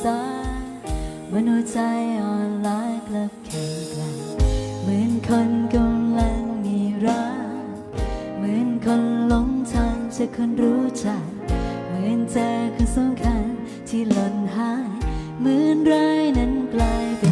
สายมืนหัวใจอ่อนไล้ากลับแข็งกร่งเหมือนคนกำลังมีรักเหมือนคนหลงทางจะคนรู้จัก เหมือนเจอคือสำคัญที่หล่นหาย เหมือนไร้นั้นกลายเป็น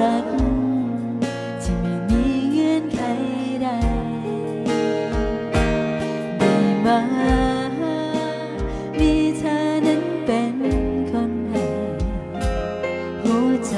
รัก ที่ไม่มีเงื่อนไขใดได้มามีเธอนั้นเป็นคนให้หัวใจ